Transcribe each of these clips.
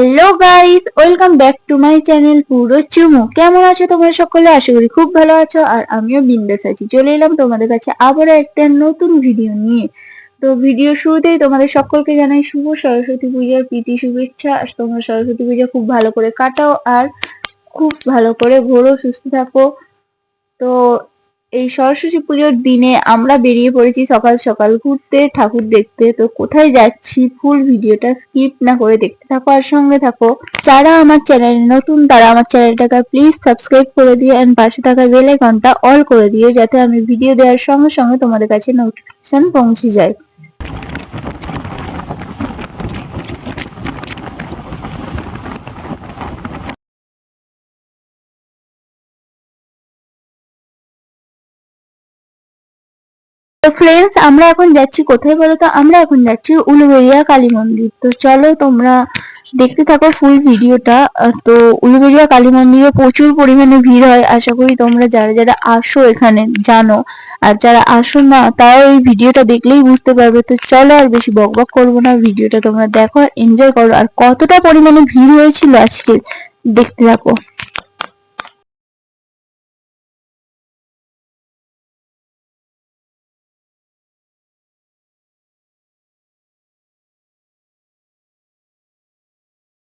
Hello guys welcome back to my channel পুরো চুমু কেমন আছো তোমরা সকলে? আশা করি খুব ভালো আছো, আর আমিও বিন্দাস আছি। চলে এলাম তোমাদের কাছে আবারও একটা নতুন ভিডিও নিয়ে। তো ভিডিও শুরুতেই তোমাদের সকলকে জানাই শুভ সরস্বতী পূজার প্রীতি শুভেচ্ছা। আর তোমরা সরস্বতী পূজা খুব ভালো করে কাটাও, আর খুব ভালো করে ঘোরো, সুস্থ থাকো। তো এই সরস্বতী পুজোর দিনে আমরা বেরিয়ে পড়েছি সকাল সকাল। ঘুরতে, ঠাকুর দেখতে। তো কোথায় যাচ্ছি ফুল ভিডিওটা স্কিপ না করে দেখতে থাকো আর সঙ্গে থাকো। যারা আমার চ্যানেলে নতুন, তারা আমার চ্যানেলটাকে প্লিজ সাবস্ক্রাইব করে দিও অ্যান্ড পাশে থাকা বেল আইকনটা অল করে দিও যাতে আমি ভিডিও দেওয়ার সঙ্গে সঙ্গে তোমাদের কাছে নোটিফিকেশন পৌঁছে যায়। ফ্রেন্ডস আমরা এখন যাচ্ছি কোথায় বলো তো? আমরা এখন যাচ্ছি উলুবেরিয়া কালী মন্দির। তো চলো তোমরা দেখতে থাকো ফুল ভিডিওটা তো উলুবেড়িয়া কালী মন্দিরে প্রচুর পরিমাণে ভিড় হয়। আশা করি তোমরা যারা যারা আসো এখানে জানো। আর যারা আসো না, তারাও এই ভিডিওটা দেখলেই বুঝতে পারবে। তো চলো আর বেশি বক বক করব না। ভিডিওটা তোমরা দেখো আর এনজয় করো। আর কতটা পরিমাণে ভিড় হয়েছিল আজকে, দেখতে থাকো।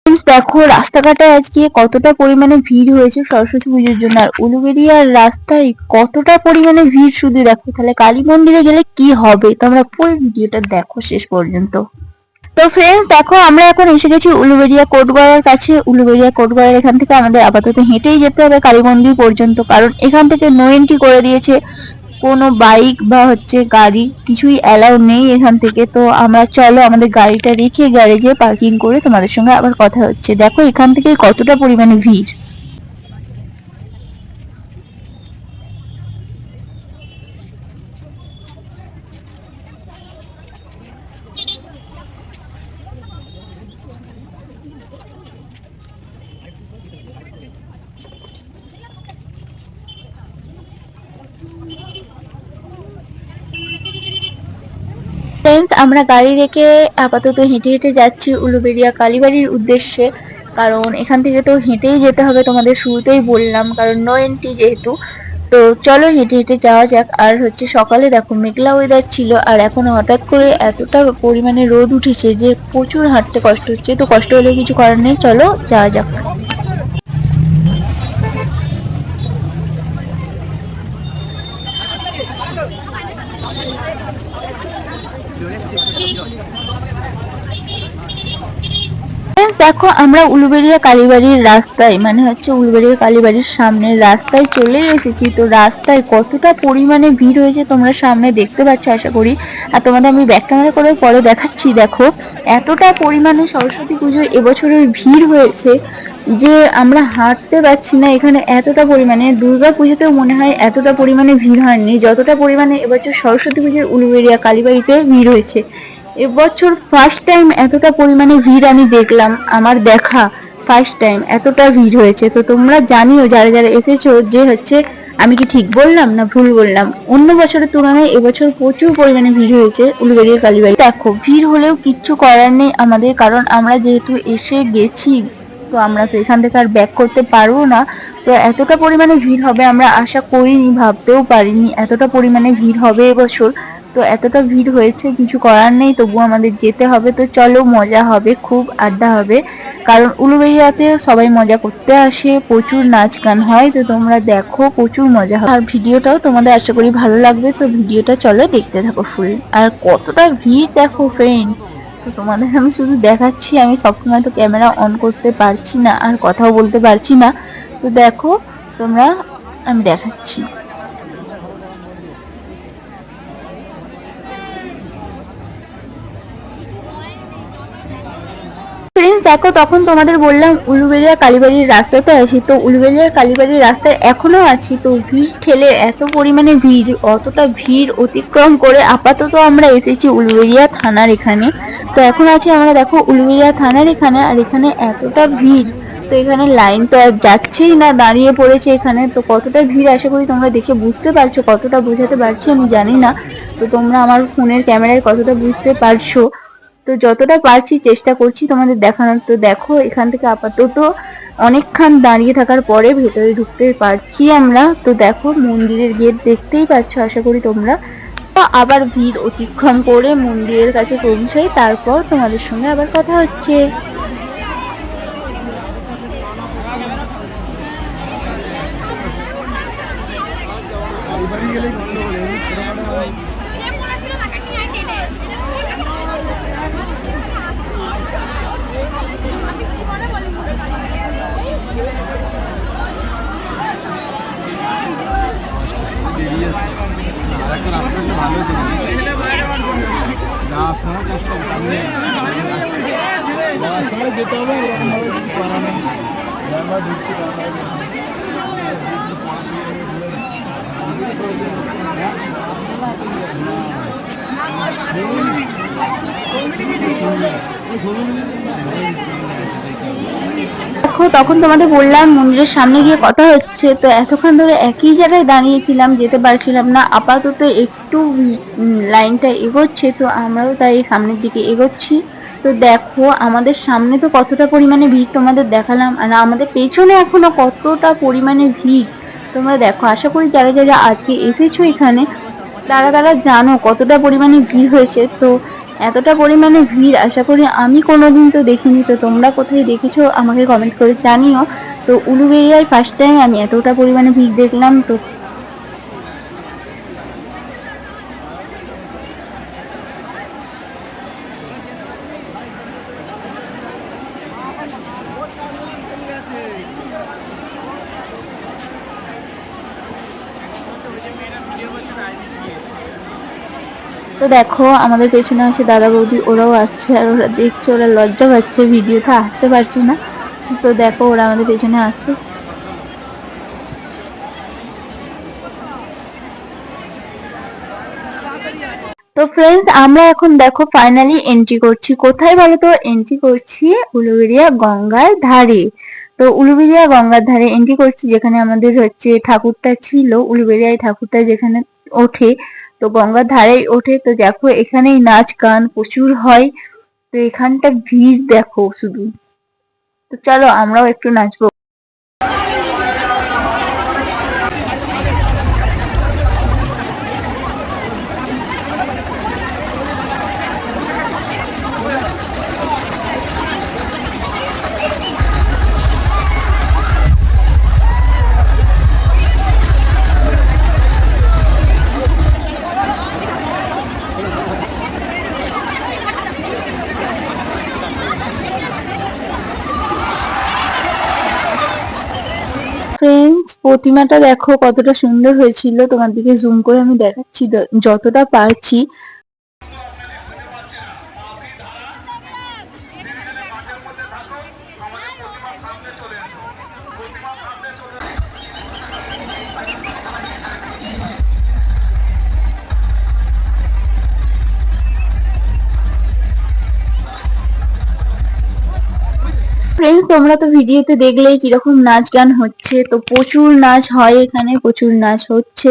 দেখো, রাস্তাঘাটে আজকে কতটা পরিমাণে ভিড় হয়েছে সরস্বতী পুজোর জন্য। আর উলুবেরিয়ার রাস্তায় কতটা পরিমাণে ভিড় শুধু দেখো, তাহলে কালী মন্দিরে গেলে কি হবে? তোমরা ফুল ভিডিওটা দেখো শেষ পর্যন্ত। তো ফ্রেন্ডস দেখো, আমরা এখন এসে গেছি উলুবেরিয়া কোটগড়ার কাছে। উলুবেরিয়া কোটগড়ার এখান থেকে আমাদের আপাতত হেঁটেই যেতে হবে কালী মন্দির পর্যন্ত, কারণ এখান থেকে নো এন্ট্রি করে দিয়েছে। কোনো বাইক বা হচ্ছে গাড়ি কিছুই অ্যালাউ নেই এখান থেকে। তো আমরা, চলো আমাদের গাড়িটা রেখে গ্যারেজে পার্কিং করে তোমাদের সঙ্গে আবার কথা হচ্ছে। দেখো এখান থেকে কতটা পরিমাণে ভিড়। ফ্রেন্ডস আমরা গাড়ি রেখে আপাতত হেঁটে হেঁটে যাচ্ছি উলুবেড়িয়া কালীবাড়ির উদ্দেশ্যে। কারণ এখান থেকে তো হেঁটেই যেতে হবে, তোমাদের শুরুতেই বললাম, কারণ নো এন্ট্রি যেহেতু। তো চলো হেঁটে হেঁটে যাওয়া যাক। আর হচ্ছে সকালে দেখো মেঘলা ওয়েদার ছিল, আর এখন হঠাৎ করে এতটা পরিমাণে রোদ উঠেছে যে প্রচুর হাঁটতে কষ্ট হচ্ছে। তো কষ্ট হলেও কিছু করার নেই, চলো যাওয়া যাক। দেখো, আমরা উলুবেড়িয়া কালীবাড়ির রাস্তায় মানে হচ্ছে উলুবেড়িয়া কালীবাড়ির সামনে রাস্তায় চলে এসেছি। তো রাস্তায় কতটা পরিমাণে ভিড় হয়েছে তোমরা সামনে দেখতে পাচ্ছ, আশা করি। আর তোমাদের আমি ব্যাক ক্যামেরা করে পরে দেখাচ্ছি। দেখো, এতটা পরিমাণে সরস্বতী পুজো এবছরের ভিড় হয়েছে। যে আমরা হাঁটতে পারছি না, এখানে এতটা পরিমাণে দুর্গা পুজোতেও মনে হয় এতটা পরিমাণে ভিড় হয়নি, যতটা পরিমাণে এবছর সরস্বতী পুজোর উলুবেড়িয়া কালীবাড়িতে ভিড় হয়েছে। এবছর ফার্স্ট টাইম এতটা পরিমাণে ভিড় আমি দেখলাম, আমার দেখা ফার্স্ট টাইম এতটা ভিড় হয়েছে। তো তোমরা জানিও, যারা যারা এসেছ যে হচ্ছে আমি কি ঠিক বললাম না ভুল বললাম? অন্য বছরের তুলনায় এবছর প্রচুর পরিমাণে ভিড় হয়েছে উলুবেড়িয়া কালীবাড়ি দেখো, ভিড় হলেও কিচ্ছু করার নেই আমাদের, কারণ আমরা যেহেতু এসে গেছি তো আমরা তো এখান থেকে আর ব্যাক করতে পারব না। তো এতটা পরিমাণে ভিড় হবে আমরা আশা করিনি, ভাবতেও পারিনি। এতটা পরিমাণে ভিড় হবে এবছর। তো এতটা ভিড় হয়েছে, কিছু করার নেই তবু আমাদের যেতে হবে। তো চলো, মজা হবে, খুব আড্ডা হবে। কারণ উলুবেড়িয়াতে সবাই মজা করতে আসে, প্রচুর নাচ গান হয়। তো তোমরা দেখো, প্রচুর মজা হয় আর ভিডিওটাও তোমাদের আশা করি ভালো লাগবে। তো ভিডিওটা চলো দেখতে থাকো ফুল আর কতটা ভিড় দেখো ফ্রেন্ড তো তোমাদের আমি শুধু দেখাচ্ছি, আমি সবসময় তো ক্যামেরা অন করতে পারছি না আর কথাও বলতে পারছি না। তো দেখো, তোমরা, আমি দেখাচ্ছি ফ্রেন্ডস দেখো, তখন তোমাদের বললাম উলুবেলিয়া কালীবাড়ির রাস্তাতে আছি। তো উলুবেলিয়া কালীবাড়ির রাস্তায় এখনও আছি। তো ভিড় ঠেলে এত পরিমাণে ভিড়, অতটা ভিড় অতিক্রম করে আপাতত আমরা এসেছি উলুবেরিয়া থানার এখানে। তো এখন আছি আমরা, দেখো, উলুবেরিয়া থানার এখানে, আর এখানে এতটা ভিড়, তো এখানে লাইন তো আর যাচ্ছেই না, দাঁড়িয়ে পড়েছে এখানে। তো কতটা ভিড় আশা করি তোমরা দেখে বুঝতে পারছ, কতটা বোঝাতে পারছি আমি জানি না। তো তোমরা আমার ফোনের ক্যামেরায় কতটা বুঝতে পারছ। তো যতটা পারছি চেষ্টা করছি তোমাদের দেখানোর। তো দেখো, এখান থেকে আপাতত অনেকক্ষণ দাঁড়িয়ে থাকার পরে ভেতরে ঢুকতে পারছি আমরা। তো দেখো, মন্দিরের গেট দেখতেই পাচ্ছ, আশা করি তোমরা। আবার ভিড় অতিক্রম করে মন্দিরের কাছে পৌঁছাই, তারপর তোমাদের সঙ্গে আবার কথা হচ্ছে। গেলেই যাওয়ার সময় কষ্ট সামনে যাওয়ার সময় যেতে হবে ওরকম ভাবে কিছু করা নেই একবার ঢুকতে পারা যাবে না। দেখো, তখন তোমাদের বললাম, মন্দিরের সামনে গিয়ে কথা হচ্ছে, তো এতক্ষণ ধরে একই জায়গায় দাঁড়িয়েছিলাম, যেতে পারছিলাম না। আপাতত একটু লাইনটা এগোচ্ছে, তো আমরাও তাই সামনের দিকে এগোচ্ছি। তো দেখো, আমাদের সামনে তো কতটা পরিমাণে ভিড় তোমাদের দেখালাম, আর আমাদের পেছনে এখনও কতটা পরিমাণে ভিড়। তোমরা দেখো, আশা করি যারা যারা আজকে এসেছ এখানে, তারা তারা জানো কতটা পরিমাণে ভিড় হয়েছে। তো এতটা পরিমাণে ভিড়, আশা করি আমি কোনোদিন তো দেখিনি। তো তোমরা কোথায় দেখেছ আমাকে কমেন্ট করে জানিও। তো উলুবেরিয়ায় ফার্স্ট টাইম আমি এতটা পরিমাণে ভিড় দেখলাম, তো তো দেখো, আমাদের পেছনে আছে দাদা বৌদি, ওরাও আসছে আর ওরা দেখছে, ওরা লজ্জা পাচ্ছে ভিডিওতে আসতে পারছে না। তো দেখো, ওরা আমাদের পেছনে আছে। তো ফ্রেন্ডস আমরা এখন দেখো ফাইনালি এন্ট্রি করছি। কোথায় বলো তো? এন্ট্রি করছি উলুবেরিয়া গঙ্গার ধারে। তো উলুবেরিয়া গঙ্গার ধারে এন্ট্রি করছি, যেখানে আমাদের হচ্ছে ঠাকুরটা ছিল উলুবেরিয়ায় ঠাকুরটা যেখানে ওঠে তো গঙ্গার ধারেই ওঠে। তো দেখো, এখানেই নাচ, গান প্রচুর হয়। তো এখানটা ভিড় দেখো শুধু। তো চলো আমরাও একটু নাচবো। প্রতিমাটা দেখো কতটা সুন্দর হয়েছিল। তোমার দিকে জুম করে আমি দেখাচ্ছি। যতটা পারছি ফ্রেন্ডস তোমরা তো ভিডিওতে দেখলেই কীরকম নাচ গান হচ্ছে। তো প্রচুর নাচ হয় এখানে, প্রচুর নাচ হচ্ছে।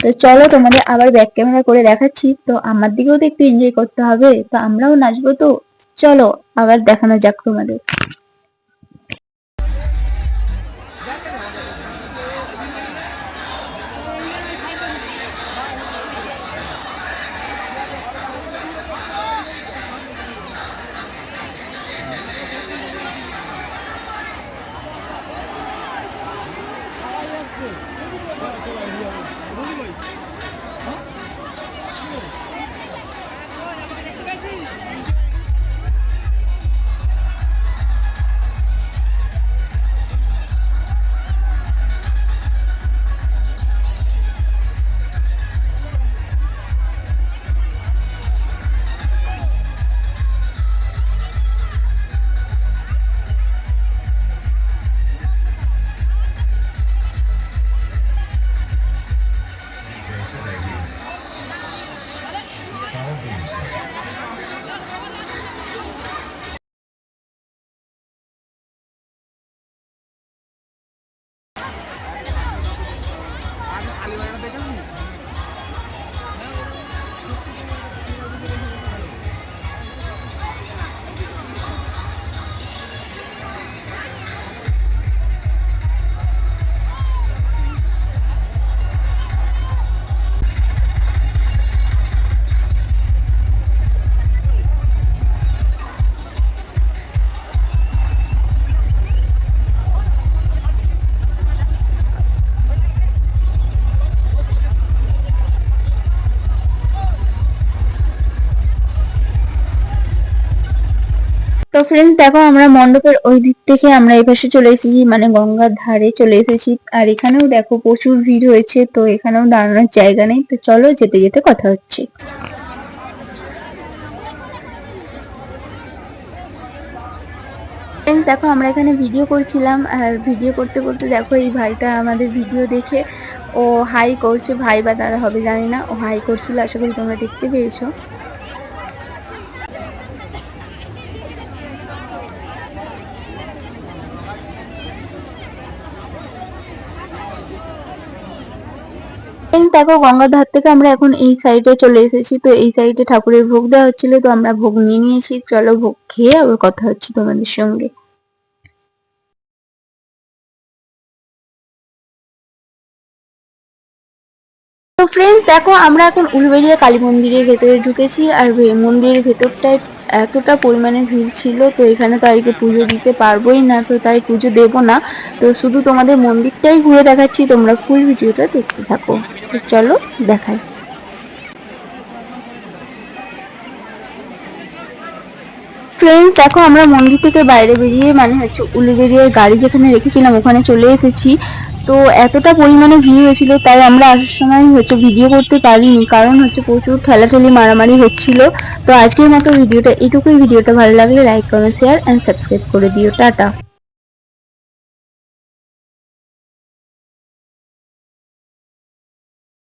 তো চলো তোমাদের আবার ব্যাক ক্যামেরা করে দেখাচ্ছি। তো আমার দিকেও তো একটু এনজয় করতে হবে। তো আমরাও নাচবো তো। চলো, আবার দেখানো যাক তোমাদের। ফ্রেন্ডস দেখো আমরা মণ্ডপের ওই দিক থেকে আমরা এই পাশে চলে এসেছি মানে গঙ্গার ধারে চলে এসেছি। আর এখানেও দেখো প্রচুর ভিড় হয়েছে, তো এখানেও দাঁড়ানোর জায়গা নেই। তো চলো যেতে যেতে কথা হচ্ছে। দেখো আমরা এখানে ভিডিও করছিলাম, আর ভিডিও করতে করতে দেখো এই ভাইটা আমাদের ভিডিও দেখে, ও হাই করছে, ভাই বা দাদা হবে জানি না, ও হাই করছিল, আশা করি তোমরা দেখতে পেয়েছ। দেখো গঙ্গার ধার থেকে আমরা এখন এই সাইডে চলে এসেছি। তো এই সাইডে ঠাকুরের ভোগ দেওয়া হচ্ছিল, তো আমরা ভোগ নিয়ে নিয়েছি। চলো, ভোগ খেয়ে আবার কথা হচ্ছে তোমাদের সঙ্গে। তো ফ্রেন্ডস দেখো, আমরা এখন উলুবেড়িয়া কালী মন্দিরের ভেতরে ঢুকেছি, আর মন্দিরের ভেতরটায় এতটা পরিমাণে ভিড় ছিল, তো এখানে তো আজকে পুজো দিতে পারবোই না, তো তাই পুজো দেবো না। তো শুধু তোমাদের মন্দিরটাই ঘুরে দেখাচ্ছি, তোমরা ফুল ভিডিওটা দেখতে থাকো। তো চলো, দেখাই। ফ্রেন্ড দেখো, আমরা মন্দির থেকে বাইরে বেরিয়ে মানে হচ্ছে উলুবেরিয়ায় গাড়ি যেখানে রেখেছিলাম, ওখানে চলে এসেছি। তো এতটা পরিমাণে ভিড় হয়েছিল, তাই আমরা আসার সময় হচ্ছে ভিডিও করতে পারিনি, কারণ হচ্ছে প্রচুর ঠেলাঠেলি মারামারি হচ্ছিল। তো আজকের মতো ভিডিওটা, এটুকুই। ভিডিওটা ভালো লাগলে like comment share and subscribe করে দিও। টাটা।